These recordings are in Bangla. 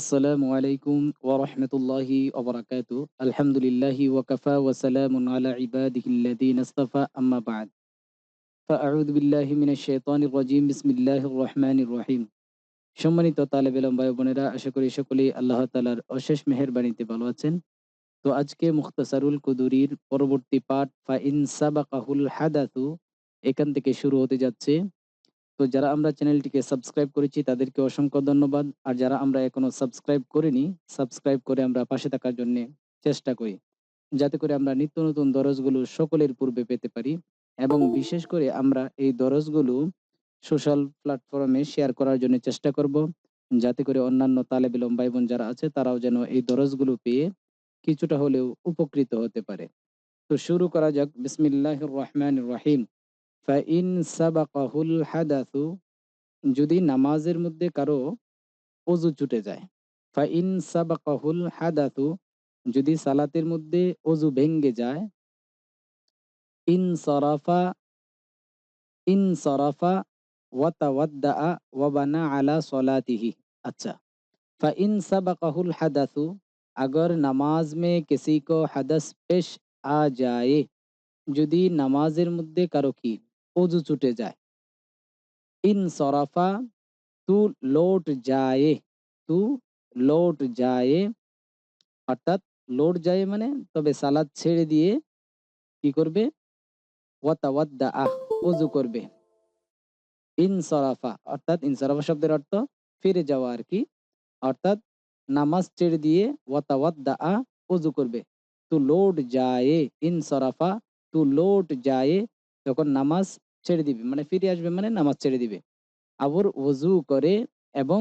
রহিম। সম্মানিত তালেবে ইলম ভাই বোনেরা, আশা করি সকলেই আল্লাহ তাআলার অশেষ মেহেরবানিতে ভালো আছেন। তো আজকে মুখতাসারুল কুদুরির পরবর্তী পাঠ ফা ইন সাবাকাহুল হাদাথু এখান থেকে শুরু হতে যাচ্ছে। তো যারা আমরা চ্যানেলটিকে সাবস্ক্রাইব করেছি, তাদেরকে অসংখ্য ধন্যবাদ। আর যারা আমরা এখনও সাবস্ক্রাইব করিনি, সাবস্ক্রাইব করে আমরা পাশে থাকার জন্য চেষ্টা করি। যাতে করে আমরা নিত্য নতুন দরজগুলো সকলের পূর্বে পেতে পারি এবং বিশেষ করে আমরা এই দরজগুলো সোশ্যাল প্ল্যাটফর্মে শেয়ার করার জন্য চেষ্টা করব। যাতে করে অন্যান্য তালে বিলম ভাই বোন যারা আছে, তারাও যেন এই দরজগুলো পেয়ে কিছুটা হলেও উপকৃত হতে পারে। তো শুরু করা যাক। বিসমিল্লাহ রহমান রহিম। ফাইন সাবাকাহুল হাদাসু যদি নামাজের মধ্যে কারো অজু ছুটে যায় ফাইন সাবাকাহুল হাদাসু যদি সালাতের মধ্যে অজু ভেঙ্গে যায় ইন সরাফা ইন সরাফা ওয়াতাওয়াদ্দা ওয়াবানা আলা সলাতিহি আচ্ছা ফাইন সাবাকাহুল হাদাসু अगर नमाज में किसी को हदस पेश आ जाए যদি নামাজের মধ্যে কারো কি অজু ছুটে যায়। ইন সরাফা তু লোট যায়, তু লোট যায়। অর্থাৎ লোট যায় মানে তবে সালাদ ছেড়ে দিয়ে কি করবে? ওয়াতাওয়াদ্দা আহ করবে। অর্থাৎ ইনসরাফা শব্দের অর্থ ফিরে যাওয়া আর কি। অর্থাৎ নামাজ ছেড়ে দিয়ে ওয়াতাওয়াদ্দা আহ অজু করবে। তু লোট যায় ইনসরাফা তু লোট যায় তখন নামাজ ছেড়ে দিবে। মানে ফিরে আসবে মানে নামাজ ছেড়ে দিবে। আবর ওজু করে এবং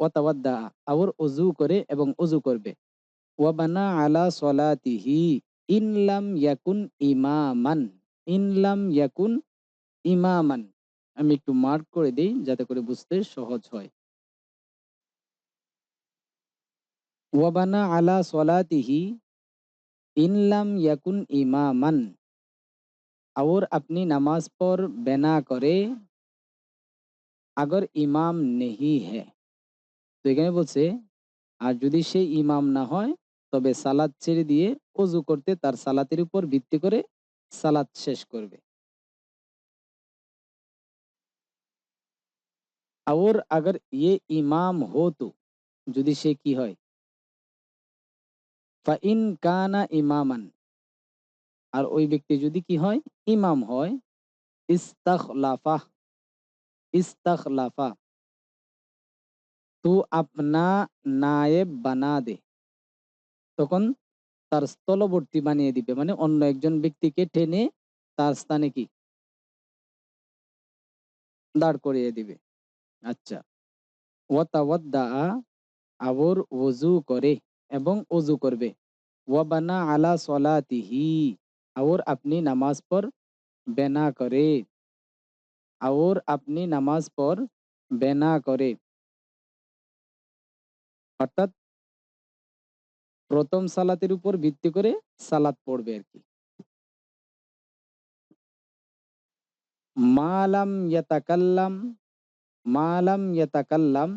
ওয়াতাওয়াদ্দা আবর ওজু করে এবং ওজু করবে। ওয়াবানা আলা সলাতিহি ইনলাম ইয়াকুন ইমামান। ইনলাম ইয়াকুন ইমামান। আমি একটু মার্ক করে দিই যাতে করে বুঝতে সহজ হয়। ওয়াবানা আলা সলাতিহি ইনলাম ইয়াকুন ইমামান। और अपनी नमाज पर बना करे আগর ইমাম নেহি হে তো এখানে বলছে আর যদি সে ইমাম না হয় তবে সালাদ ছেড়ে দিয়ে অজু করতে তার সালাতের উপর ভিত্তি করে সালাদ শেষ করবে और अगर ये ইমাম হতো যদি সে কি হয় ফাইন কানা ইমামান আর ওই ব্যক্তি যদি কি হয়? ইমাম হয়। ইস্তাখলাফা। ইস্তাখলাফা। তু আপনা নায়েব বানা দে। তখন তার স্থলবর্তী বানিয়ে দিবে। মানে অন্য একজন ব্যক্তিকে টেনে তার স্থানে কি? দাঁড় করিয়ে দিবে। আচ্ছা। ওয়াতাওয়াদ্দা আবর ওজু করে এবং ওজু করবে। ওয়াবানা আলা সলাতিহি। और अपनी नमाज पर बेना करे और अपनी নামাজ পর বেনা করে অর্থাৎ প্রথম সালাতের উপর ভিত্তি করে সালাত পড়বে আর কি মালাম ইয়াতাকাল্লাম মালাম ইয়াতাকাল্লাম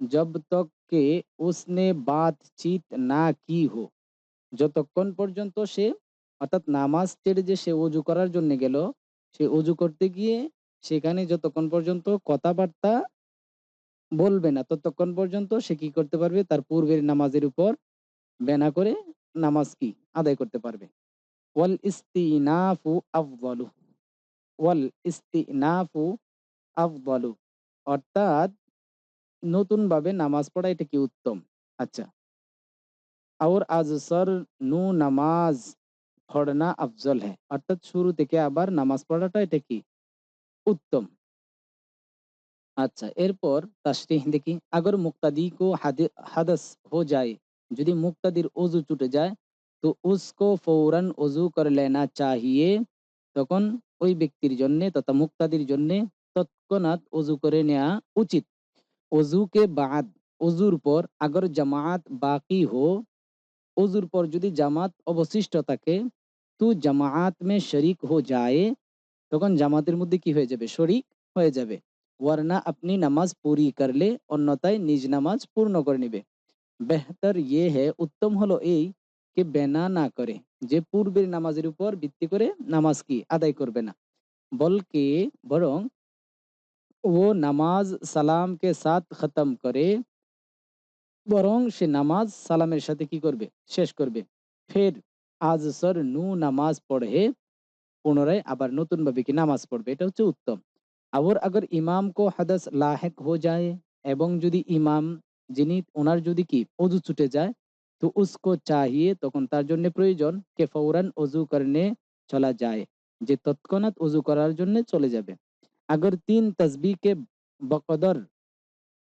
जब तक के उसने बातचीत ना की हो যতক্ষণ পর্যন্ত সে অর্থাৎ নামাজ ছেড়ে যে সে অজু করার জন্য গেল, সে অজু করতে গিয়ে সেখানে যতক্ষণ পর্যন্ত কথাবার্তা বলবে না, ততক্ষণ পর্যন্ত সে কি করতে পারবে? তার পূর্বের নামাজের উপর বেনা করে নামাজ কি আদায় করতে পারবে। ওয়াল ইস্তিনাফু আফদালু, ওয়াল ইস্তিনাফু আফদালু। অর্থাৎ নতুন ভাবে নামাজ পড়া এটা কি উত্তম? আচ্ছা। আর আজসর নু নামাজ। পড়না আফজল হ্যাঁ অর্থাৎ শুরু থেকে আবার নামাজ পড়াটা এটা কি? উত্তম। আচ্ছা এরপর তাশরিহ দেখি। আগর মুক্তাদি কো হাদস হো যায়। যদি মুক্তাদির অজু ছুটে যায়, তো উসকো ফৌরান অজু করে লেনা চাহিয়ে, তখন ওই ব্যক্তির জন্য তথা মুক্তাদির জন্য তৎক্ষণাৎ অজু করে নেওয়া উচিত। অজুকে বাদ অজুর পর আগর জামাত বাকি হো অজুর পর যদি জামাত অবশিষ্ট থাকে তু জামাত মে শরিক হো যায়, তখন জামাতের মধ্যে কি হয়ে যাবে? শরিক হয়ে যাবে। ওয়ারনা আপনি নামাজ পুরি করলে অন্যতায় নিজ নামাজ পূর্ণ করে নিবে। বেহতর ইয়ে হে উত্তম হলো এই কে বেনা না করে, যে পূর্বের নামাজের উপর ভিত্তি করে নামাজ কি আদায় করবে না। বলকে বরং ও নামাজ সালামকে সাথ খতম করে, বরং সে নামাজ সালামের সাথে কি করবে? শেষ করবে। ফের আজ সর নু নামাজ পড়ে, পুনরায় আবার নতুন ভাবে কি নামাজ পড়বে? এটা হচ্ছে উত্তম। আবার আগর ইমাম কো হাদাস লাহেক হো যায়, এবং যদি ইমাম যিনি ওনার যদি কি অজু ছুটে যায়, তো উসকো চাহিয়ে তখন তার জন্য প্রয়োজন কে ফৌরান অজু করনে চলা যায়, যে তৎক্ষণাৎ অজু করার জন্য চলে যাবে। আগর তিন তসবি কে বকদর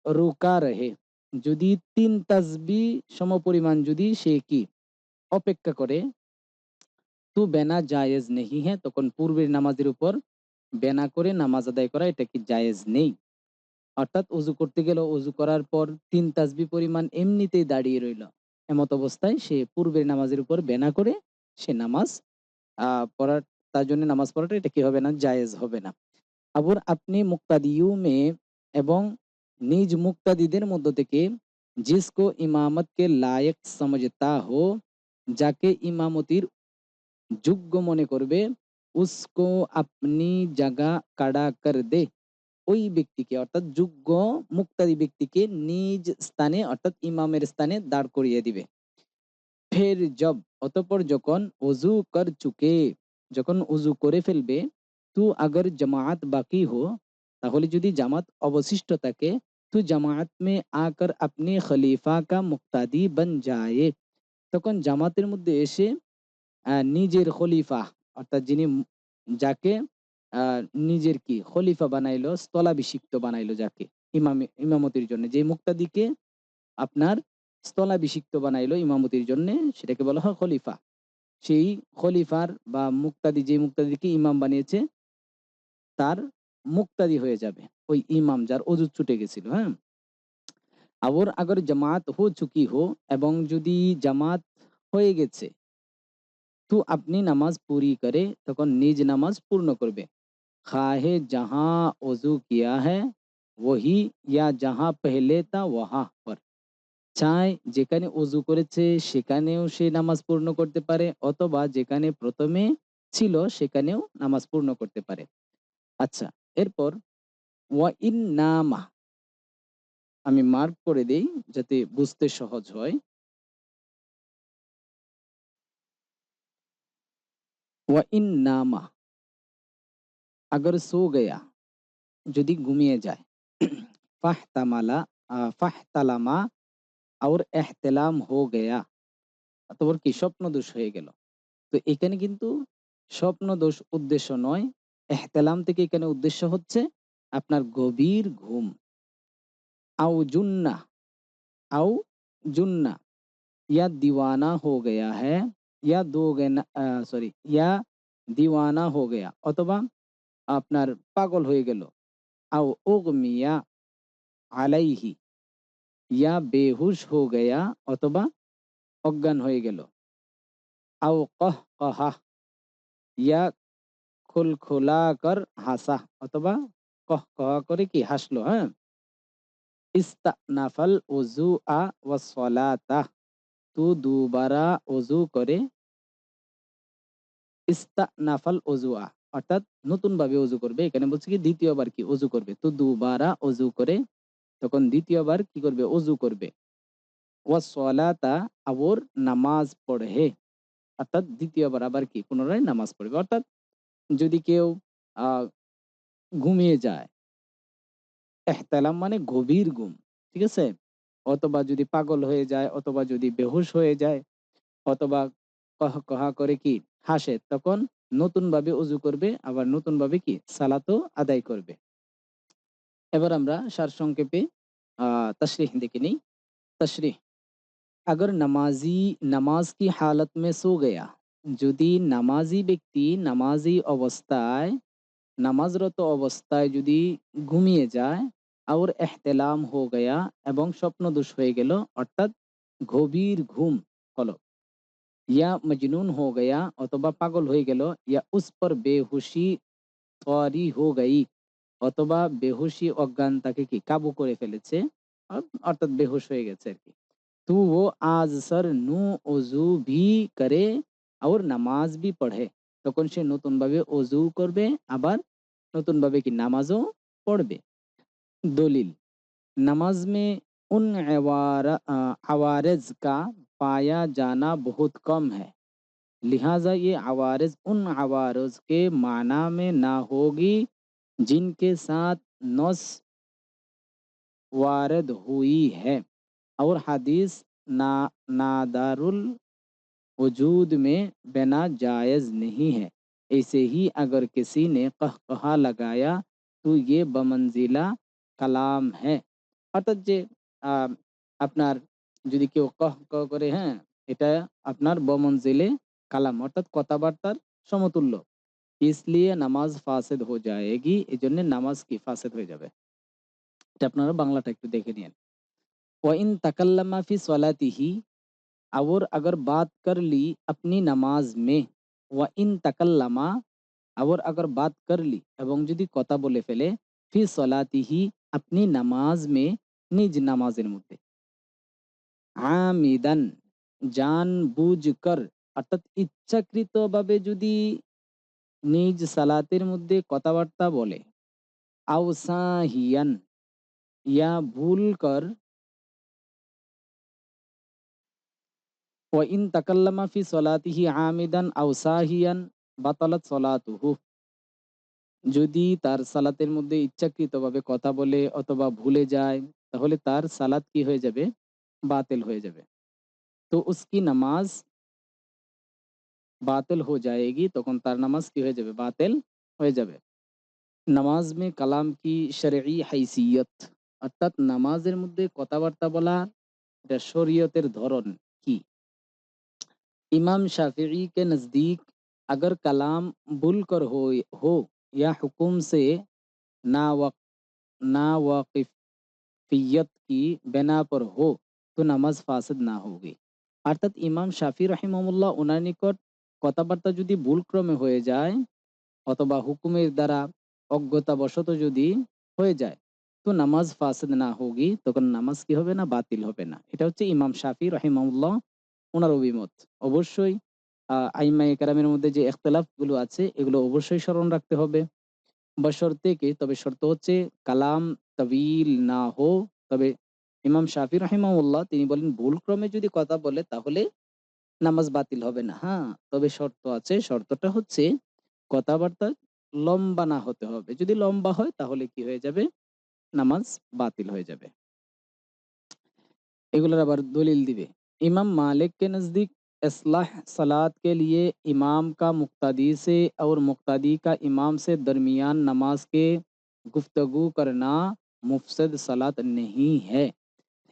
রুকা রহে, যদি তিন তাসবি সমপরিমাণ যদি সে কি অপেক্ষা করে, তু বেনা জায়েজ নেহি হ্যাঁ? তখন পূর্বের নামাজের উপর বেনা করে নামাজ আদায় করা এটা কি জায়েজ নেই? অর্থাৎ উজু করতে গেল, উজু করার পর তিন তাসবি পরিমাণ এমনিতেই দাঁড়িয়ে রইল। এমত অবস্থায় সে পূর্বের নামাজের উপর বেনা করে সে নামাজ আহ পড়ার, তার জন্য নামাজ পড়াটা এটা কি হবে না, জায়েজ হবে না। আবার আপনি মুক্তাদি মুক্তাদিউমে এবং নিজ মুক্তাদিদের মধ্য থেকে জিসকো ইমামতকে লায়ক সমঝতা হো যাকে ইমামতির যোগ্য মনে করবে, উসকো আপনি জায়গা কাড়া কর দে। ওই ব্যক্তিকে, অর্থাৎ যোগ্য মুক্তাদি ব্যক্তিকে নিজ স্থানে, অর্থাৎ ইমামের স্থানে দাঁড় করিয়ে দিবে। ফের জব, অতপর যখন অজু কর চুকে, যখন উজু করে ফেলবে, তু আগর জামাত বাকি হো, তাহলে যদি জামাত অবশিষ্ট থাকে, তো জামাত মে আকার আপনি খলিফা কা মুক্তাদি বন যায় তখন জামাতের মধ্যে এসে নিজের খলিফা, অর্থাৎ যিনি যাকে নিজের কি, খলিফা বানাইলো, স্থলাভিষিক্ত বানাইলো যাকে, ইমাম, ইমামতির জন্য। যে মুক্তাদিকে আপনার স্থলাভিষিক্ত বানাইলো ইমামতির জন্য, সেটাকে বলা হয় খলিফা। সেই খলিফার বা মুক্তাদি যে মুক্তাদিকে ইমাম বানিয়েছে, তার মুক্তাদি হয়ে যাবে, ওই ইমাম যার অজু ছুটে গেছিল হ্যাঁ? আবার আগর জামাত হো চুকি হো এবং যদি জামাত হয়ে গেছে তো আপনি নামাজ পুরি করে তখন নিজ নামাজ পূর্ণ করবে খাহে জাহা অজু কিয়া है वही या जहां पहले था वहां पर চায় যেখানে অজু করেছে সেখানেও সে নামাজ পূর্ণ করতে পারে অথবা যেখানে প্রথমে ছিল সেখানেও নামাজ পূর্ণ করতে পারে আচ্ছা এরপর ওয়া ইন নামা আমি মার্ক করে দেই যাতে বুঝতে সহজ হয়। ওয়া নামা আগর সো গয়া, যদি ঘুমিয়ে যায়। ফাহতামালা ফাহতালামা আর এহতেলাম হো গয়া। অতপর কি স্বপ্ন দোষ হয়ে গেল? তো এখানে কিন্তু স্বপ্ন দোষ উদ্দেশ্য নয়, এহতেলাম থেকে এখানে উদ্দেশ্য হচ্ছে আপনার গভীর ঘুম। আউ জুন্না আউ জুন্না या दीवाना हो गया है या दो সরি ইয়া দিওয়ানা হো গয়া অথবা আপনার পাগল হয়ে গেল আও উগমিয়া আলাইহি ইয়া বেহুশ হো গয়া অথবা অজ্ঞান হয়ে গেল আও কহ কহা ইয়া খুলখুলা কর হাসা অথবা কহ কহ করে কি হাসলো হ্যাঁ ইস্তানাফাল আ তু দুবারা করে অজুয়া অর্থাৎ নতুন ভাবে অজু করবে। এখানে বলছে কি, দ্বিতীয়বার কি? অজু করবে। তো দুবারা অজু করে তখন দ্বিতীয়বার কি করবে? করবে। আবর নামাজ পড়ে, অর্থাৎ দ্বিতীয়বার আবার কি? পুনরায় নামাজ পড়বে। অর্থাৎ যদি কেউ ঘুমিয়ে যায় এহতালাম মানে গভীর ঘুম ঠিক আছে অথবা যদি পাগল হয়ে যায় অথবা যদি বেহুশ হয়ে যায় অথবা কহ কহা করে কি হাসে তখন নতুন ভাবে উজু করবে আবার নতুন ভাবে কি সালাতও আদায় করবে এবার আমরা সার সংক্ষেপে আহ তশরিহ দেখে নিই তশরিহ अगर नमाजी নামাজ কি হালত মে সো গয়া যদি নামাজি ব্যক্তি নামাজি অবস্থায় নামাজরত অবস্থায় যদি ঘুমিয়ে যায় আউর এহতেলাম হো গয়া এবং স্বপ্ন দোষ হয়ে গেল, অর্থাৎ গভীর ঘুম হলো। ইয়া মজনুন হো গয়া অথবা পাগল হয়ে গেল, ইয়া উস পর বেহুশি তরি হো গাই অথবা বেহুশি অজ্ঞান তাকে কি কাবু করে ফেলেছে, অর্থাৎ বেহুশ হয়ে গেছে আর কি। তু ও আজ সর নু ওজু ভি করে আর নামাজ ভি পড়ে। তখন সে নতুনভাবে ওজু করবে, আবার নতুনভাবে কি নামাজও পড়বে। दलील। नमाज़ में उन आवारज का पाया जाना बहुत कम है। लिहाजा ये आवारज उन आवारज के माना में ना होगी जिनके साथ नस वारद हुई है। और हदीस ना, नादारुल वजूद में बिना जायज़ नहीं है। ऐसे ही अगर किसी ने कह कहा लगाया तो ये बमंजिला कलाम है অর্থাৎ যে আহ, আপনার যদি কেউ কহ কহ করে হ্যাঁ এটা আপনার বমঞ্জিলে কালাম অর্থাৎ কথাবার্তার সমতুল্য ইসলিয়ে নামাজ ফাসেদ হয়ে যায়গি এই জন্য নামাজ কি ফাসেদ হয়ে যাবে এটা আপনারা বাংলাটা একটু দেখে নিন ওয়াইন তাকাল্লামা ফি সলাতিহি और अगर बात कर ली अपनी নামাজ মে ওয়াইন তাকাল্লামা और अगर बात कर ली এবং যদি কথা বলে ফেলে ফি সলাতিহি আপনি নামাজ মে নিজ নামাজের মধ্যে। আমিদান, জান বুঝ কর অর্থাৎ ইচ্ছাকৃতভাবে যদি নিজ সালাতের মধ্যে কথাবার্তা বলে আউসাহিয়ান ইয়া ভুল কর ওয়াইন তাকাল্লামা ফি সলাতিহি আমিদান আউসাহিয়ান বাতালাত সলাতুহু। যদি তার সালাতের মধ্যে ইচ্ছাকৃতভাবে কথা বলে অথবা ভুলে যায় তাহলে তার সালাত কি হয়ে যাবে বাতিল হয়ে যাবে তো উসকি নামাজ বাতিল हो जाएगी তখন তার নামাজ কি হয়ে যাবে বাতিল হয়ে যাবে নামাজ মে কালাম কি শরঈ হাইসিয়ত অর্থাৎ নামাজের মধ্যে কথাবার্তা বলা এটা শরীয়তের ধরন কি इमाम शाफिई के नज़दीक अगर कलाम भूल कर हो हो या हुक्म से ना वक ना वाकिफियत की बिना पर हो तो নামাজ ফাসদ না होगी অর্থাৎ ইমাম শাফি রহিমামুল্লাহ ওনার নিকট কথাবার্তা যদি ভুলক্রমে হয়ে যায় অথবা হুকুমের দ্বারা অজ্ঞতাবশত যদি হয়ে যায় তো নামাজ ফাসদ না হোগি তখন নামাজ কি হবে না বাতিল হবে না এটা হচ্ছে ইমাম শাফি রহিমামুল্লাহ ওনার অভিমত অবশ্যই আইমা একরামের মধ্যে যে গুলো আছে, এগুলো অবশ্যই স্মরণ রাখতে হবে। বশর্তে কে? তবে শর্ত হচ্ছে কালাম তাবিল না হো। তবে ইমাম শাফি রহিমাউল্লাহ তিনি বলেন ভুল ক্রমে যদি কথা বলে তাহলে নামাজ বাতিল হবে না। হ্যাঁ তবে শর্ত আছে। শর্তটা হচ্ছে কথাবার্তা লম্বা না হতে হবে। যদি লম্বা হয় তাহলে কি হয়ে যাবে? নামাজ বাতিল হয়ে যাবে। এগুলোর আবার দলিল দিবে। ইমাম মালিককে নজদিক असलाह सलात के लिए इमाम का मुक्तदी से और मुक्तदी का इमाम से दरमियान नमाज के गुफ्तगु करना मुफसद सलात नहीं है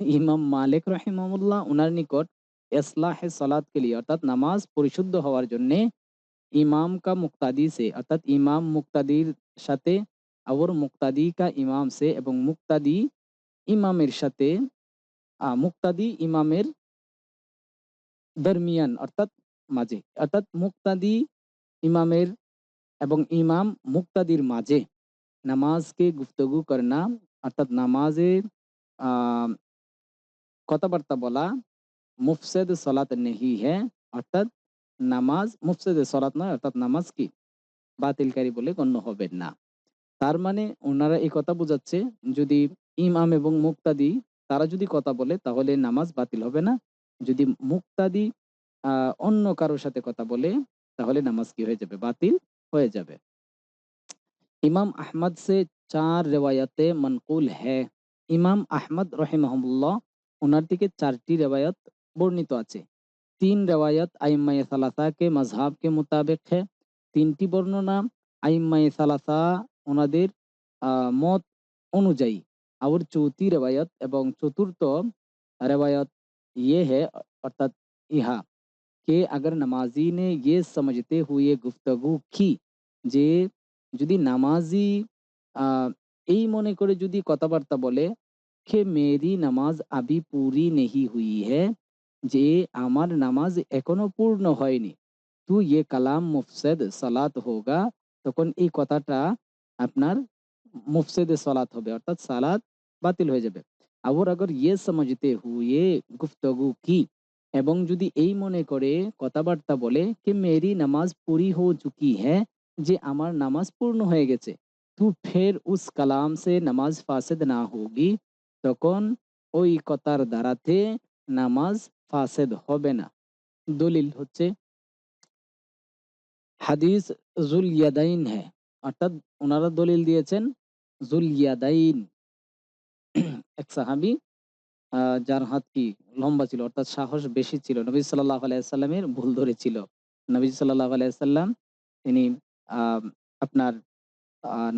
ইমাম মালিক রহিমামুল্লাহ উনার নিকট এসলাহ সালাত কে লিয়ে অর্থাৎ নামাজ পরিশুদ্ধ হওয়ার জন্য ইমাম কা মুক্তাদি সে অর্থাৎ ইমাম মুক্তাদির সাথে আর মুক্তাদি কা ইমাম সে এবং মুক্তাদি ইমামের সাথে আহ, মুক্তাদি ইমামের দরমিয়ান অর্থাৎ মাঝে, অর্থাৎ মুক্তাদি ইমামের এবং ইমাম মুক্তাদির মাঝে। নামাজকে গুফতগু করনা, অর্থাৎ নামাজের কথাবার্তা বলা মুফসেদ সলাত নেহি হ্যাঁ অর্থাৎ নামাজ, মুফসেদ সলাত নয়, অর্থাৎ নামাজ কি? বাতিলকারী বলে গণ্য হবে না। তার মানে ওনারা এই কথা বোঝাচ্ছে, যদি ইমাম এবং মুক্তাদি, তারা যদি কথা বলে, তাহলে নামাজ বাতিল হবে না। যদি মুক্তাদি অন্য কারোর সাথে কথা বলে, তাহলে নামাজ কি হয়ে যাবে? বাতিল হয়ে যাবে। ইমাম আহমদ সে চার রেওয়ায়তে মনকুল হ্যাঁ। ইমাম আহমদ রহিমহমুল্লাহ ওনার থেকে চারটি রেওয়ায়ত বর্ণিত আছে। তিন রেওয়ায়ত আইম্মাই সালাসা কে মজহাব কে মোতাবেক হ্যাঁ। তিনটি বর্ণনা আইম্মাই সালাসা ওনাদের মত অনুযায়ী। আবার চৌথি রেওয়ায়ত এবং চতুর্থ রেওয়ায়ত ये है अर्थात ইহা कि अगर नमाजी ने ये समझते हुए गुफ्तगू की যে যদি নামাজি আহ, এই মনে করে যদি কথাবার্তা বলে कि मेरी नमाज अभी पूरी नहीं हुई है যে আমার নামাজ এখনো পূর্ণ হয়নি তু ইয়ে কালাম মুফসেদ সালাত হোগা তখন এই কথাটা আপনার মুফসেদে সালাত হবে অর্থাৎ সালাত বাতিল হয়ে যাবে और अगर ये समझते हुए गुफ्तगु की, एवं जदि यही मन कथा बार्ता बोले कि मेरी नमाज़ पूरी हो चुकी है, जे हमार नमाज़ पूर्ण हो गए तो फिर उस कलम से नमाज़ फासद ना होगी तो तक ओ कतार द्वारा थे, नमाज़ फासद होना दलिल हे हदीस जुलियादाइन है, अर्थात उनारा दलिल दिए जुलियादाइन এক সাহাবি যার হাত কি লম্বা ছিল, অর্থাৎ সাহস বেশি ছিল। নবী সাল্লাহ আলাইসাল্লামের ভুল ধরেছিল। নবী সাল্লাহ আলাইসাল্লাম তিনি আপনার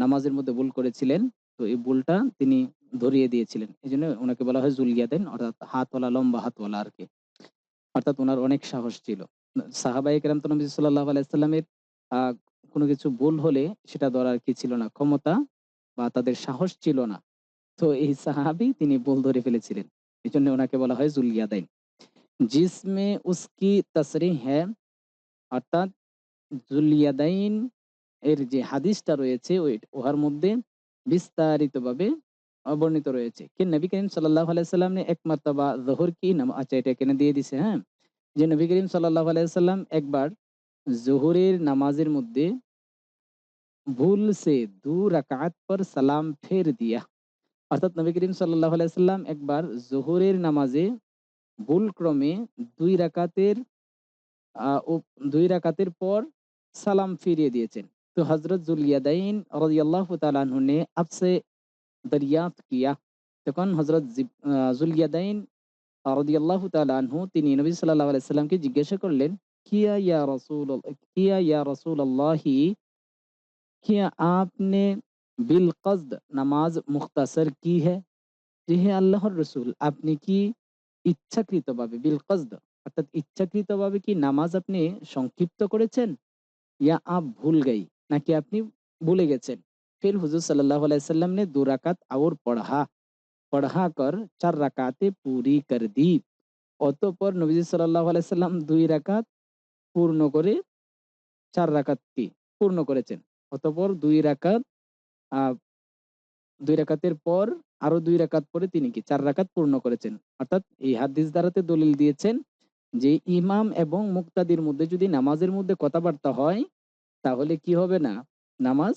নামাজের মধ্যে ভুল করেছিলেন। তো এই ভুলটা তিনি ধরিয়ে দিয়েছিলেন। এই জন্য ওনাকে বলা হয় জুলিয়াদেন অর্থাৎ হাতওয়ালা, লম্বা হাতওয়ালা আর কি অর্থাৎ ওনার অনেক সাহস ছিল। সাহাবাই কেরাম তো নবী সাল্লাহ আলাইসাল্লামের কোনো কিছু ভুল হলে সেটা ধরার কি ছিল না? ক্ষমতা বা তাদের সাহস ছিল না। তো এই সাহাবি তিনি ভুল ধরে ফেলেছিলেন। এই জন্য ওনাকে বলা হয় জুলিয়াদাইন জিসমে উসকি তসরি হ্যাঁ অর্থাৎ জুলিয়াদাইন এর যে হাদিসটা রয়েছে, ওই উহার মধ্যে বিস্তারিতভাবে বর্ণিত রয়েছে। কি নবী করিম সাল্লাহ আলাইসাল্লাম এক মর্তবা জোহর কি নাম আচ্ছা এটা এখানে দিয়ে দিছে হ্যাঁ? যে নবী করিম সাল্লাহ আলাইসাল্লাম একবার জোহরের নামাজের মধ্যে ভুল সে দু রাকাত পর সালাম ফের দিয়া অর্থাৎ নবী করিম সাল্লাহ আলাইসাল্লাম একবার জোহরের নামাজে ভুল ক্রমে দুই রাকাতের দুই রাকাতের পর সালাম ফিরিয়ে দিয়েছেন। তো হজরত জুলিয়াদাইন রাজিয়াল্লাহ তালু নে আপসে দরিয়াত কিয়া। তখন হজরত জুলিয়াদাইন রদিয়াল্লাহ তালু তিনি নবী সাল্লাহ আলাইসাল্লামকে জিজ্ঞাসা করলেন, কিয়া ইয়া রসুল, কিয়া ইয়া রসুল আল্লাহি কিয়া আপনি বিল কজদ নামাজ মুখতাসার কি হ্যাঁ হে আল্লাহর রসুল, আপনি কি ইচ্ছাকৃতভাবে বিল কজদ অর্থাৎ ইচ্ছাকৃতভাবে কি নামাজ আপনি সংক্ষিপ্ত করেছেন? ইয়া আপ ভুল গাই, নাকি আপনি ভুলে গেছেন? ফির হুজুর সাল্লাহ আলাইসাল্লাম নে দু রাকাত আউর পড়হা পড়হা কর, চার রাকাতে পুরি কর দি। অতপর নবীজ সাল্লাহ আলাইসাল্লাম দুই রাকাত পূর্ণ করে, চার রাকাতটি পূর্ণ করেছেন। অতপর দুই রাকাত আহ, দুই রাকাতের পর আরও দুই রাকাত পরে তিনি কি চার রাকাত পূর্ণ করেছেন। অর্থাৎ এই হাদিস দ্বারাতে দলিল দিয়েছেন যে ইমাম এবং মুক্তাদির মধ্যে যদি নামাজের মধ্যে কথাবার্তা হয় তাহলে কি হবে না? নামাজ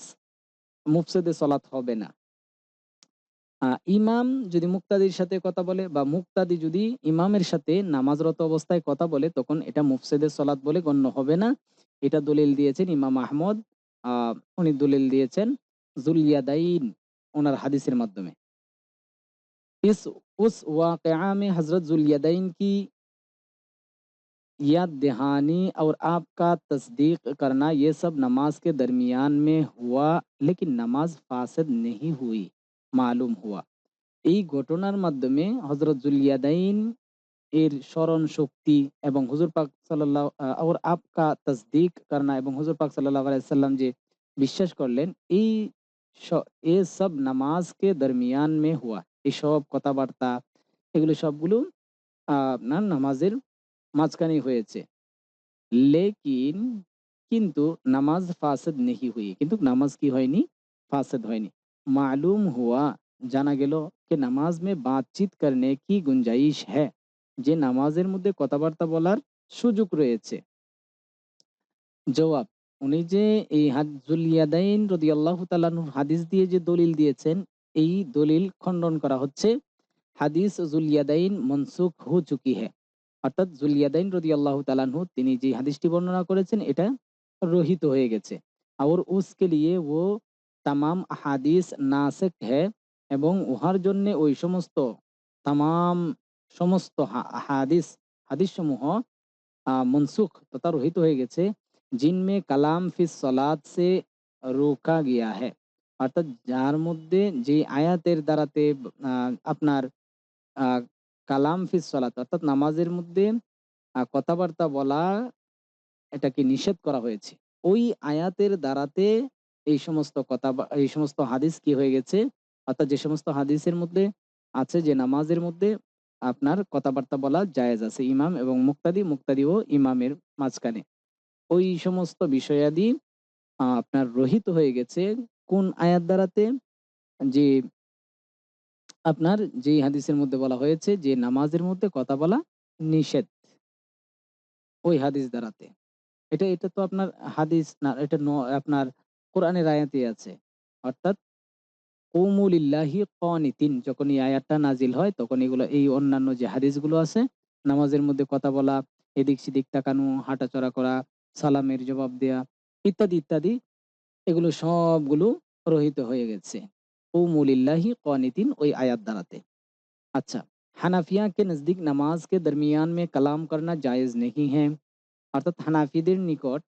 মুফসেদে সলাত হবে না। আহ, ইমাম যদি মুক্তাদির সাথে কথা বলে বা মুক্তাদি যদি ইমামের সাথে নামাজরত অবস্থায় কথা বলে তখন এটা মুফসেদের সলাত বলে গণ্য হবে না। এটা দলিল দিয়েছেন ইমাম আহমদ। আহ উনি দলিল দিয়েছেন জুলিয়াদাইন ওনার হাদিসের মাধ্যমে इस उस वाक़या में हजरत जुलियदैन की याद दहानी और आपका तस्दीक करना ये सब नमाज के दरमियान में हुआ लेकिन नामाज फासद नहीं हुई মালুম হুয়া এই ঘটনার মাধ্যমে হজরত জুলিয়াদাইন এর স্মরণ শক্তি এবং হুজুর পাক সাল্লাহ और आपका तस्दीक करना এবং হুজুর পাক সাল্লাল্লাহু আলাইহি সাল্লাম যে বিশ্বাস করলেন এই এ সব নামাজকে দরমিয়ান মে হুয়া। এসব কথাবার্তা, এগুলো সবগুলো আপনার নামাজের মাঝখানে হয়েছে। লেকিন কিন্তু নামাজ ফাসেদ নেহি হুই কিন্তু নামাজ কি হয়নি? ফাসেদ হয়নি। মালুম হুয়া, জানা গেল যে নামাজ মে বাতচিত করনে কি গুঞ্জাইশ হ্যাঁ। যে নামাজের মধ্যে কথাবার্তা বলার সুযোগ রয়েছে। জবাব উনি যে এই হাজুলিয়াদাইন রদিয়াল্লাহু তাআলার হাদিস দিয়ে যে দলিল দিয়েছেন এই দলিল খণ্ডন করা হচ্ছে হাদিস জুলিয়াদাইন মনসুখ হো চুকি হ্যাঁ অর্থাৎ জুলিয়াদাইন রদিয়াল্লাহু তাআলাহু তিনি যে হাদিসটি বর্ণনা করেছেন এটা রহিত হয়ে গেছে और उसके लिए वो তামাম হাদিস নাসেক হ্যাঁ এবং উহার জন্য ওই সমস্ত তামাম সমস্ত হা- হাদিস হাদিস সমূহ মনসুখ তথা রহিত হয়ে গেছে জিনমে কালাম ফিস সলাদ সে রোকা গিয়া হ্যাঁ অর্থাৎ যার মধ্যে যে আয়াতের দ্বারাতে আপনার কালাম ফিস সলাত অর্থাৎ নামাজের মধ্যে কথাবার্তা বলা, এটাকে নিষেধ করা হয়েছে। ওই আয়াতের দ্বারাতে এই সমস্ত কথা এই সমস্ত হাদিস কি হয়ে গেছে? অর্থাৎ যে সমস্ত হাদিসের মধ্যে আছে, যে নামাজের মধ্যে আপনার কথাবার্তা বলা জায়েজ আছে, ইমাম এবং মুক্তাদি মুক্তাদি ও ইমামের মাঝখানে। ওই সমস্ত বিষয়াদি আপনার রহিত হয়ে গেছে কোন আয়াত দ্বারাতে যে আপনার যেই হাদিসের মধ্যে বলা হয়েছে যে নামাজের মধ্যে কথা বলা নিষেধ। ওই হাদিস দ্বারাতে। এটা এটা তো আপনার হাদিস না এটা আপনার কোরআনের আয়াতে আছে। অর্থাৎ কুমু লিল্লাহি কনিতিন যখন এই আয়াতটা নাজিল হয় তখন এগুলো এই অন্যান্য যে হাদিসগুলো আছে নামাজের মধ্যে কথা বলা, এদিক-সেদিক তাকানো, হাঁটাচলা করা, সালামের জবাব দেয়া, ইত্যাদি ইত্যাদি, এগুলো সবগুলো রহিত হয়ে গেছে। ও মুলিল্লাহি কনিতিন ওই আয়াত দ্বারাতে। আচ্ছা হানাফিয়াকে নজদিক নামাজকে দরমিয়ান মে কালাম করা कलाम নেই হ্যাঁ। অর্থাৎ হানাফিদের নিকট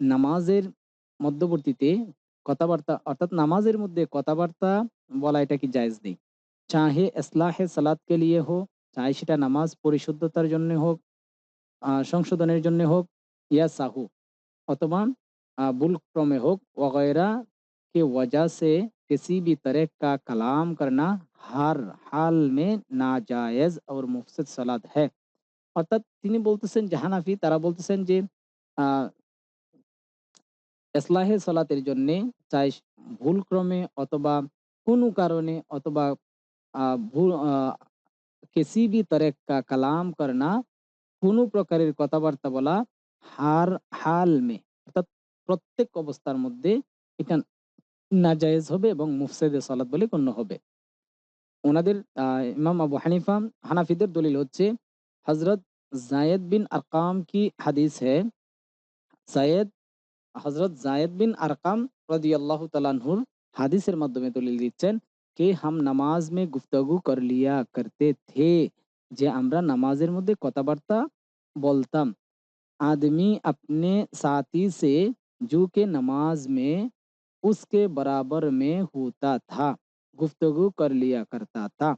নামাজের মধ্যবর্তীতে কথাবার্তা, অর্থাৎ নামাজের মধ্যে কথাবার্তা বলা এটা কি জায়েজ নেই। চাহে এসলাহে সালাদকে লিয়ে হোক, চাহে সেটা নামাজ পরিশুদ্ধতার জন্য হোক সংশোধনের জন্য হোক ইয়া সাহু অথবা আহ, ভুল ক্রমে হোক वगैरह के वजह से किसी भी तरह का कलाम करना हर हाल में नाजायज और मुफसद सलात है অর্থাৎ তিনি বলতেছেন যে হানাফি তারা বলতেছেন যে আহ ইসলাহে সলাতের জন্যে চাই ভুল ক্রমে অথবা কোনো কারণে অথবা আহ ভুল আহ কিসি ভি তরেক কা কালাম করনা কোনো প্রকারের কথাবার্তা বলা হার, হাল মে, অর্থাৎ প্রত্যেক অবস্থার মধ্যে এটা নাজায়েজ হবে এবং মুফসেদে সালাত বলে গণ্য হবে। ওনাদের ইমাম আবু হানিফা, হানাফিদের দলিল হচ্ছে হজরত জায়েদ বিন আরকাম কি হাদিস জায়েদ হজরত জায়েদ বিন আরকাম রাদিয়াল্লাহু তাআলাহুর হাদিসের মাধ্যমে দলিল দিচ্ছেন কে হাম নামাজ মে গুফতগু কর লিয়া করতে থে, যে আমরা নামাজের মধ্যে কথাবার্তা বলতাম। आदमी अपने साथी से जो के नमाज में उसके बराबर में होता था গুফতগু কর লিয়া করতা তা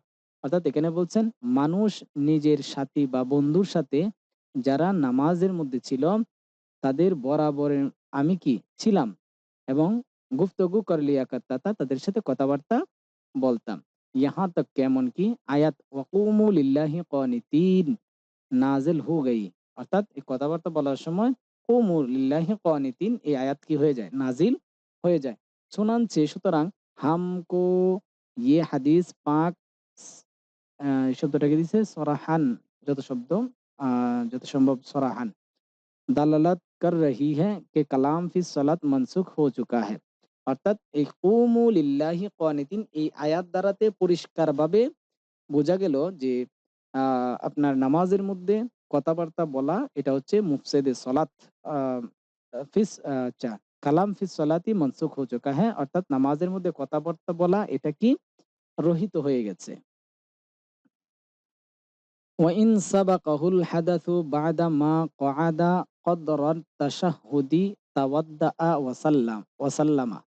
অর্থাৎ এখানে বলছেন মানুষ নিজের সাথী বা বন্ধুর সাথে যারা নামাজের মধ্যে ছিল তাদের বরাবরের আমি কি ছিলাম এবং গুফতগু কর লিয়া করতা তা তাদের সাথে কথাবার্তা বলতাম यहाँ तक কেমন কি আয়াত ওয়াকুমু লিল্লাহি কানিতিন নাজিল হো গই অর্থাৎ এই কথাবার্তা বলার সময় কুমু লিল্লাহি কানিতিন এই আয়াত কি হয়ে যায়? নাজিল হয়ে যায়। শোনাচ্ছে সুতরাং হামকো ইয়ে হাদিস পাক শব্দটাকে দিছে? সরাহান, যত শব্দ যত সম্ভব সরাহান। দালালাত কর রহি হ্যাঁ কে কালাম ফি সালাত মনসুখ হো চুকা হ্যাঁ অর্থাৎ এই কুমু লিল্লাহি কানিতিন এই আয়াত দ্বারাতে পরিষ্কারভাবে বোঝা গেল যে আপনার নামাজের মধ্যে কথাবার্তা বলা এটা হচ্ছে মুফসেদে সলাত ফিস আচ্ছা কালাম ফিস সলাতি মনসুখ হয়ে চুকা হ্যাঁ অর্থাৎ নামাজের মধ্যে কথাবার্তা বলা এটা কি রহিত হয়ে গেছে ওয়াইন সাবাকাহুল হাদাসু বাদা মা কআদা কদরাত তাশাহুদি তাওয়াদ্দাআ ওয়াসাল্লাম ওয়াসাল্লামা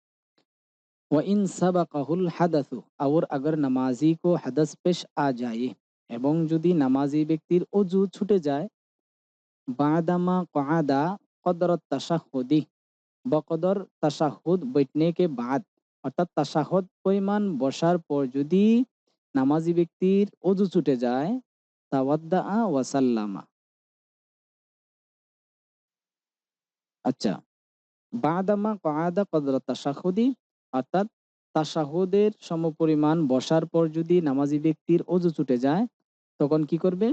वइन सबकहुल हदस और अगर नमाजी को हदस पेश आ जाए এবং যদি নামাজি ব্যক্তির অজু ছুটে যায়, বাদামা কাদা কদরত তাসাহুদি বকদর তাসাহুদ বৈটনেকে বাদ, অর্থাৎ তাসাহদ পরিমাণ বসার পর যদি নামাজি ব্যক্তির অজু ছুটে যায় তাওয়াদ্দা ওয়াসাল্লামা আচ্ছা বাদামা কাদা কদরত তাসাহুদি অর্থাৎ তাসাহুদের সমপরিমাণ বসার পর যদি নামাজি ব্যক্তির অজু ছুটে যায় তখন কি করবে?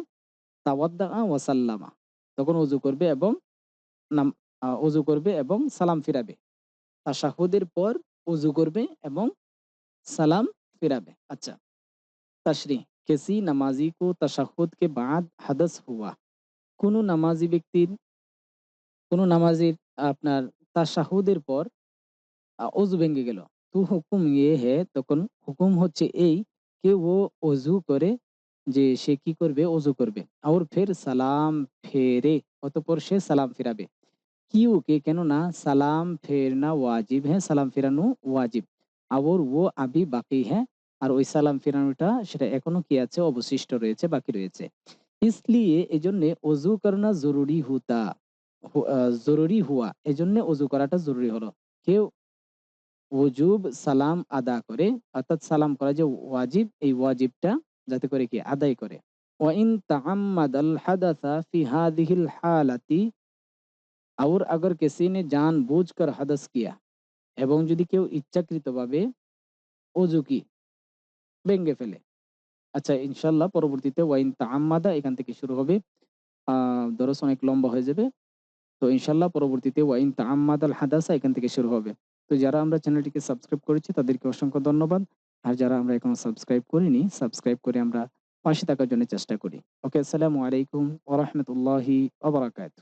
ওয়াসাল্লামা তখন উজু করবে এবং নাম উজু করবে এবং সালাম ফিরাবে। তাশাহুদের পর উজু করবে এবং সালাম ফিরাবে। আচ্ছা। তাশ্রী কেসি নামাজি কো তাশাহুদকে বাদ হাদস হুয়া। কোনো নামাজি ব্যক্তির, কোনো নামাজির আপনার তাশাহুদের পর অজু ভেঙে গেল। তু হুকুম ইয়ে হে, তখন হুকুম হচ্ছে এই, কেউ ও অজু করে যে সে কি করবে অজু করবে আর ফের সালাম ফেরে অতপর সে সালাম ফিরাবে কিউ কে কেননা সালাম ফেরনা ওয়াজিব হ্যাঁ সালাম ফেরানো ওয়াজিব আর ও আবি বাকি হ্যাঁ আর ওই সালাম ফেরানোটা সেটা এখনো কি আছে অবশিষ্ট রয়েছে বাকি রয়েছে इसलिए এজন্য অজু করনা জরুরি হুতা হু- আহ, জরুরি হুয়া এজন্য অজু করাটা জরুরি হলো কেউ ওজুব সালাম আদা করে অর্থাৎ সালাম করা যে ওয়াজিব এই ওয়াজিবটা যাতে করে কি? আদায় করে। ওয়াইন তাহাম্মাদ আল হাদাসা ফি হাদিহিল হালাতি, আউর আগর কেসিনে জান বুঝ কর হাদাস কিয়া। এবং যদি কেউ ইচ্ছাকৃতভাবে অজু ভেঙ্গে ফেলে। আচ্ছা ইনশাল্লাহ পরবর্তীতে ওয়াইন তাহাম্মাদা এখান থেকে শুরু হবে। দরস অনেক লম্বা হয়ে যাবে। তো ইনশাল্লাহ পরবর্তীতে ওয়াইন তাহাম্মাদ আল হাদাসা এখান থেকে শুরু হবে। তো যারা আমরা চ্যানেলটিকে সাবস্ক্রাইব করেছি তাদেরকে অসংখ্য ধন্যবাদ। আর যারা আমরা এখনও সাবস্ক্রাইব করিনি, সাবস্ক্রাইব করে আমরা পাশে থাকার জন্য চেষ্টা করি। ওকে, আসসালামু আলাইকুম ওরহমতুল্লাহি বারাকাতুহু।